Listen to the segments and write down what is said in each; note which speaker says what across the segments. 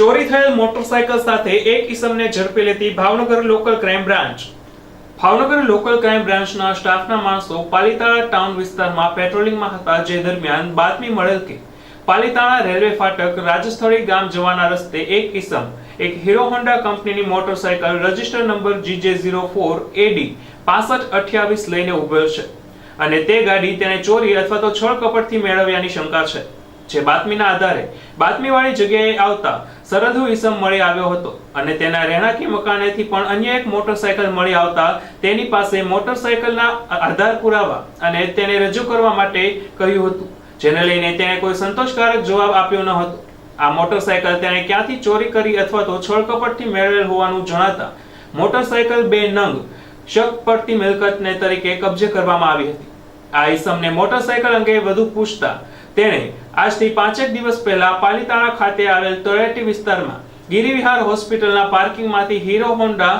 Speaker 1: ચોરી થયેલ મોટરસાયકલ સાથે એક ઇસમને ઝડપી લેતી Bhavnagar local crime branch. Bhavnagar local crime બ્રાન્ચના સ્ટાફના માણસો પાલીતાણા ટાઉન વિસ્તારમાં પેટ્રોલિંગમાં હતા જે દરમિયાન બાતમી મળેલ કે પાલીતાણા રેલવે ફાટક રાજસ્થળી ગામ જવાના રસ્તે એક ઇસમ એક હીરો હોન્ડા કંપનીની motorcycle register number GJ zero four AD પાસઠ અઠ્યાવીસ લઈને ઉભેલ છે. અને તે ગાડી તેને ચોરી અથવા તો છળ કપટથી મેળવ્યાની શંકા છે. જે બાતમીના આધારે બાતમીવાળી જગ્યાએ આવતા સરહદુ ઈસમ મળી આવ્યો હતો અને તેના રહેણાંકી મકાનેથી પણ અન્ય એક મોટરસાયકલ મળી આવતા તેની પાસે મોટરસાયકલના આધાર પુરાવા અને તેને રજૂ કરવા માટે કહ્યું હતું, જેને લઈને તેણે કોઈ સંતોષકારક જવાબ આપ્યો ન હતો. આ મોટરસાયકલ તેણે ક્યાંથી ચોરી કરી અથવા તો છળકપટથી મેળવેલ હોવાનું જણાતા મોટરસાયકલ બે નંગ શક પડતી મિલકતને તરીકે કબજે કરવામાં આવી હતી. આ ઈસમને મોટરસાયકલ અંગે વધુ પૂછતા તેણે આજથી પાંચેક દિવસ પહેલા પાલીતાણા ખાતે આવેલ તળેટી વિસ્તારમાં ગિરિવિહાર હોસ્પિટલના પાર્કિંગમાંથી Hero Honda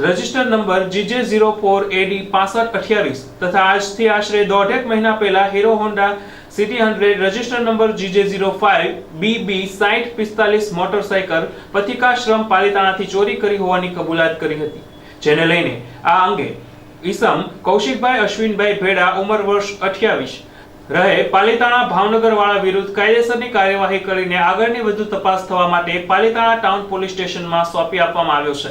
Speaker 1: register number GJ zero four AD પાસઠ અઠ્યાવીસ તથા આજથી આશરે દોઢેક મહિના પહેલા Hero Honda city hundred register number GJ zero five B B સાઠ પિસ્તાલીસ મોટરસાયકલ પથિકાશ્રમ પાલિતાણાથી ચોરી કરી હોવાની કબૂલાત કરી હતી, જેને લઈને આ અંગે ઈસમ કૌશિકભાઈ અશ્વિનભાઈ ભેડા ઉંમર વર્ષ અઠ્યાવીસ રહે. પાલિતાણા ભાવનગર વાળા વિરુદ્ધ કાયદેસરની કાર્યવાહી કરીને આગળની વધુ તપાસ થવા માટે પાલિતાણા ટાઉન પોલીસ સ્ટેશનમાં સોંપી આપવામાં આવ્યો છે.